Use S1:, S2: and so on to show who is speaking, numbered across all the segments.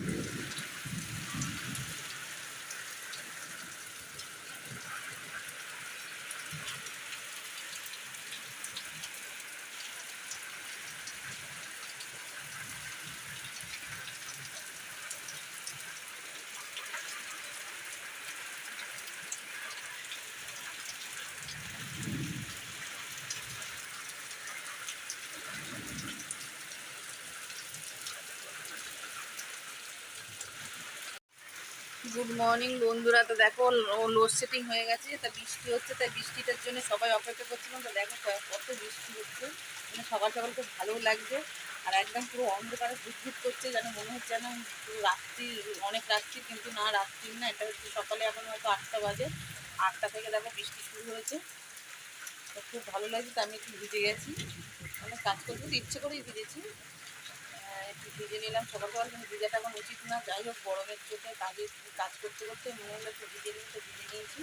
S1: Yeah. Good morning বন্ধুরা। তো দেখো লোডশেডিং হয়ে গেছে, তা বৃষ্টি হচ্ছে, তাই বৃষ্টিটার জন্য সবাই অপেক্ষা করছিলাম। তো দেখো কত বৃষ্টি হচ্ছে মানে সকাল সকাল খুব ভালো লাগছে, আর একদম পুরো অন্ধকারে বুদবুদ করছে, যেন মনে হচ্ছে যেন রাত্রি, অনেক রাত্রি, কিন্তু না, রাত্রি না, এটা হচ্ছে সকালে এখন হয়তো আটটা বাজে। আটটা থেকে দেখো বৃষ্টি শুরু হয়েছে। তো খুব ভালো লাগছে, তো আমি একটু ভিজে গেছি। অনেক কাজ করতে ইচ্ছে করেই ভিজেছি। ভিজে নিলাম। সকাল সকাল কিন্তু ভিজাটা এখন উচিত না। যাই হোক, গরমের চোখে কাজে কাজ করতে করতে মনে হলো একটু ভিজে নিই, তো ভিজে নিয়েছি।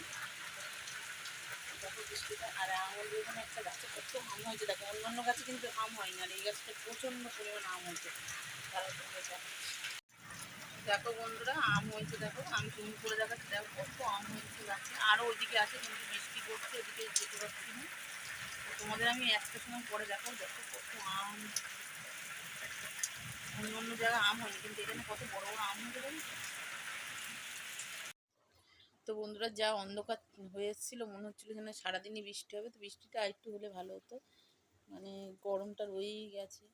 S1: আর আমাদের এখানে একটা গাছে কত আম হয়েছে দেখো, অন্যান্য গাছে কিন্তু আম হয়নি, আর এই গাছটা প্রচণ্ড পরিমাণ আম হয়েছে। তারা দেখো বন্ধুরা, আম হয়েছে, দেখো, আমি জুম করে দেখাচ্ছি, দেখো কত আম হয়েছে গাছে। আরও ওইদিকে আছে, কিন্তু বৃষ্টি পড়ছে, ওইদিকে যেতে পারছি না। তোমাদের আমি একটা সময় পরে দেখো দেখো কত আম অন্য অন্য জায়গায় আম হয়নি কিন্তু এখানে কত বড় বড় আম হয়েছে জানো তো? বন্ধুরা, যা অন্ধকার হয়ে এসেছিল, মনে হচ্ছিল যেন সারাদিনই বৃষ্টি হবে, তো বৃষ্টিটা আরেকটু হলে ভালো হতো। মানে গরমটা রয়েই গেছে।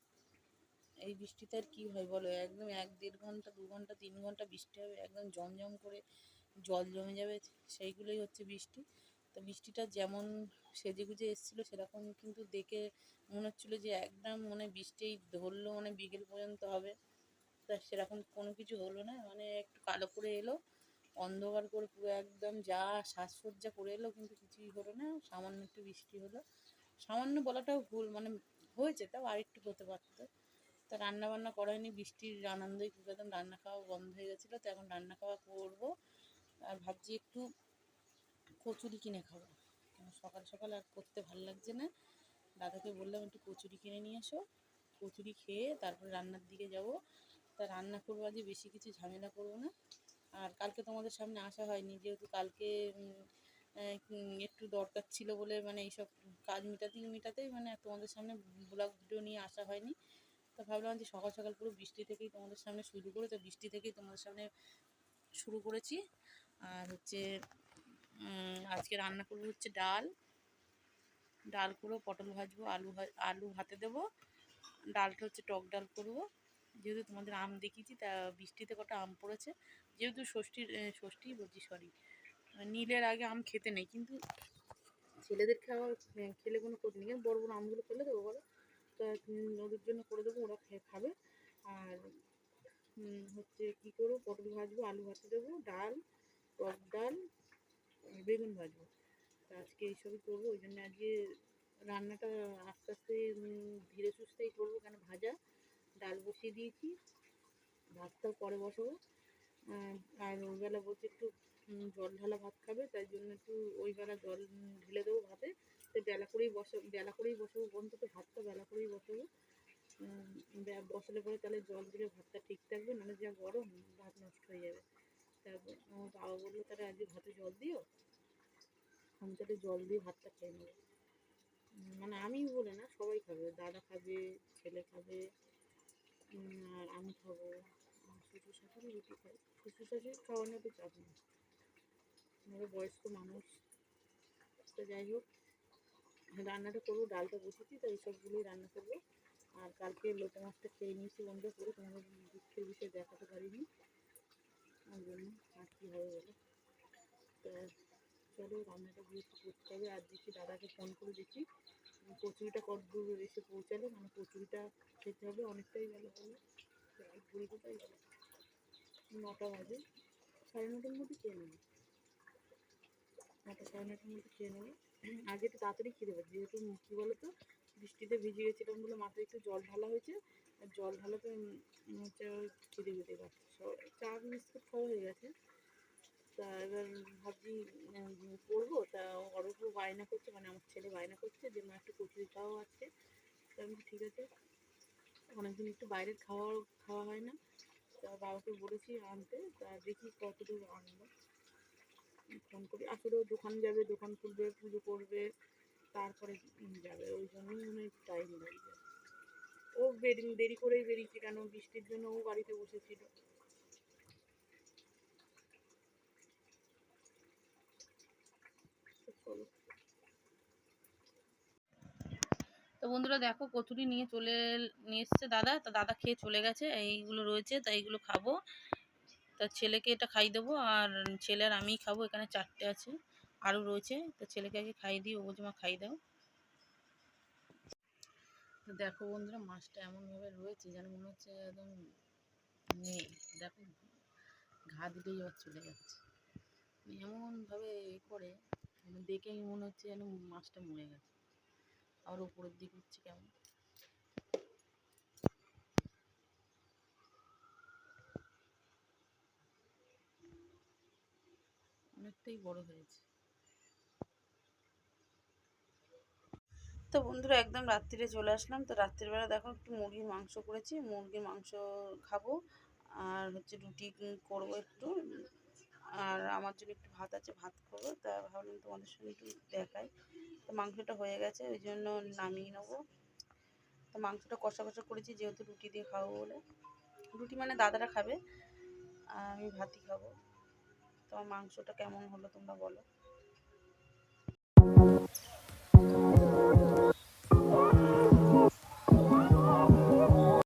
S1: এই বৃষ্টিতে আর কী হয় বলো? একদম এক দেড় ঘণ্টা, দু ঘণ্টা, তিন ঘণ্টা বৃষ্টি হবে, একদম জমজম করে জল জমে যাবে, সেইগুলোই হচ্ছে বৃষ্টি। তো বৃষ্টিটা যেমন সেজে গুজে এসেছিল, সেরকম কিন্তু দেখে মনে হচ্ছিল যে একদম মানে বৃষ্টি ধরলো মানে বিকেল পর্যন্ত হবে। তা সেরকম কোনো কিছু হলো না মানে একটু কালো করে এলো, অন্ধকার করে পুরো একদম যা সাজসজ্জা করে এলো, কিন্তু কিছুই হলো না, সামান্য একটু বৃষ্টি হলো। সামান্য বলাটাও ভুল মানে হয়েছে, তাও আরেকটু হতে পারতো। তা রান্না বান্না করা হয়নি, বৃষ্টির আনন্দই খুব একদম রান্না খাওয়া বন্ধ হয়ে গেছিল, তো এখন রান্না খাওয়া করব। আর ভাবছি একটু কচুরি কিনে খাব। সকাল সকাল আর করতে ভালো লাগছে না। দাদাকে বললাম, একটু কচুরি কিনে নিয়ে এসো। কচুরি খেয়ে তারপরে রান্নার দিকে যাব। তা রান্না করব আজকে, বেশি কিছু ঝামেলা করব না। আর কালকে তোমাদের সামনে আসা হয়নি, যেহেতু কালকে একটু দরকার ছিল বলে মানে এইসব কাজ মেটাতেই মেটাতেই মানে তোমাদের সামনে ব্লগ ভিডিও নিয়ে আসা হয়নি। তো ভাবলাম যে সকাল সকাল পুরো বৃষ্টি থেকেই তোমাদের সামনে শুরু করে তো বৃষ্টি থেকেই তোমাদের সামনে শুরু করেছি। আর হচ্ছে আজকে রান্না করব হচ্ছে ডাল। ডাল করব, পটল ভাজবো, আলু আলু ভাতে দেবো। ডালটা হচ্ছে টক ডাল করব। যেহেতু তোমাদের আম দেখিয়েছি, তা বৃষ্টিতে কটা আম পড়েছে। যেহেতু ষষ্ঠীর ষষ্ঠী বলছি সরি নীলের আগে আম খেতে নেই, কিন্তু ছেলেদের খাওয়া খেলে কোনো ক্ষতি নেই। বড় বড় আমগুলো ফেলে দেবো, বলো। তা ওদের জন্য করে দেবো, ওরা খেয়ে খাবে। আর হচ্ছে কী করব, পটল ভাজবো, আলু ভাতে দেবো, ডাল, টক ডাল বেগুন ভাজবো। তা আজকে এইসবই করব, ওই জন্য আজকে রান্নাটা আস্তে আস্তে ধীরে সুস্থেই করব, কেন ভাজা। ডাল বসিয়ে দিয়েছি, ভাতটাও পরে বসাবো। আর ওইবেলা বলছে একটু জল ঢালা ভাত খাবে, তাই জন্য একটু ওই বেলা জল ঢেলে দেবো ভাতে। তো বেলা করেই বসা, বেলা করেই বসাবো, অন্তত ভাতটা বেলা করেই বসাবো। বসালে পরে তাহলে জল দিলে ভাতটা ঠিক থাকবে, নাহলে যা গরম, ভাত নষ্ট হয়ে যাবে। তারপর আমার বাবা বলল, তাহলে আজকে ভাতে জল দিও? তাহলে জল দিয়ে ভাতটা খেয়ে নেব। মানে আমি বলে না, সবাই খাবে। দাদা খাবে, ছেলে খাবে আর আমি খাব। আর শ্বশুর শাশুড়ি রুটি খাবে শ্বশুর শাশুড়ি খাওয়ানো তো চাপ না বয়স্ক মানুষ। তো যাই হোক, রান্নাটা করব, ডালটা বসেছি তো এইসবগুলোই রান্না করব। আর কালকে লোটা মাছটা খেয়ে নিয়েছি বন্ধ করে, তোমাদের দুঃখের বিষয়ে দেখাতে পারিনি। ওই জন্য আর কী হবে বলো? তো চলো, রান্নাটা একটু করতে হবে। আর দেখি দাদাকে ফোন করে দেখি। কচুরিটা কত দূর এসে পৌঁছালো? মানে কচুরিটা খেতে হবে অনেকটাই ভালো বলো। প্রায় ঘুরে কোথায় গেল। নটা বাজে। সাড়ে নটার মধ্যে খেয়ে নেব। নটা, সাড়ে নটার মধ্যে খেয়ে নেব। আগে একটু তাড়াতাড়ি খেয়ে দেবো। যেহেতু কী বলো তো বৃষ্টিতে ভিজে গেছিলাম বলে মাথায় একটু জল ঢালা হয়েছে। আর জল ঢালাতে হচ্ছে খিদে খেতে পারছে চা, বিস্কুট খাওয়া হয়ে গেছে। তা এবার ভাবছি করব। তা অরূপ বায়না করছে মানে আমার ছেলে বায়না করছে যে, মা, একটু কচুরি খাওয়াও আছে। তা আমি ঠিক আছে। অনেকদিন একটু বাইরের খাওয়া খাওয়া হয় না।
S2: তা বাবাকে বলেছি আনতে, তা দেখি কতদূর আনলো ফোন করি, আসলে দোকান যাবে, দোকান খুলবে, পুজো করবে, তারপরে যাবে। ওই জন্যই মনে হয় টাইম লাগবে ও দেরি দেরি করেই বেরিয়েছে কেন? বৃষ্টির জন্য ও বাড়িতে বসেছিল। তো
S1: বন্ধুরা দেখো, কচুরি নিয়ে চলে নিয়ে এসছে দাদা। তা দাদা খেয়ে চলে গেছে। এইগুলো রয়েছে তাই এইগুলো খাব। তা ছেলেকে এটা খাই দেবো। আর ছেলে আর আমিই খাব। এখানে চারটে আছে আরও রয়েছে। তো ছেলেকে আগে খাইয়ে দিই, ও বলছে খাই দাও। দেখো বন্ধুরা, মাছটা এমনভাবে রয়েছে যেন মনে হচ্ছে একদম নেই। দেখো, ঘা দিলেই আবার চলে যাচ্ছে। মানে এমনভাবে করে। মানে দেখেই মনে হচ্ছে যেন মাছটা মরে গেছে। আর উপরের দিকে উঠছে কেমন? অনেকটাই বড় হয়েছে। তো বন্ধুরা, একদম রাত্রিরে চলে আসলাম। তো রাত্রিবেলা দেখো একটু মুরগির মাংস করেছি। মুরগির মাংস খাব। আর হচ্ছে রুটি করব একটু। আমার জন্য একটু ভাত আছে, ভাত করব তা ভাবলাম তোমাদের সঙ্গে একটু দেখাই। তো মাংসটা হয়ে গেছে, ওই জন্য নামিয়ে নেব। তো মাংসটা কষা কষা করেছি, যেহেতু রুটি দিয়ে খাব বলে। রুটি মানে দাদারা খাবে, আর আমি ভাতই খাব। তো মাংসটা কেমন হলো তোমরা বলো।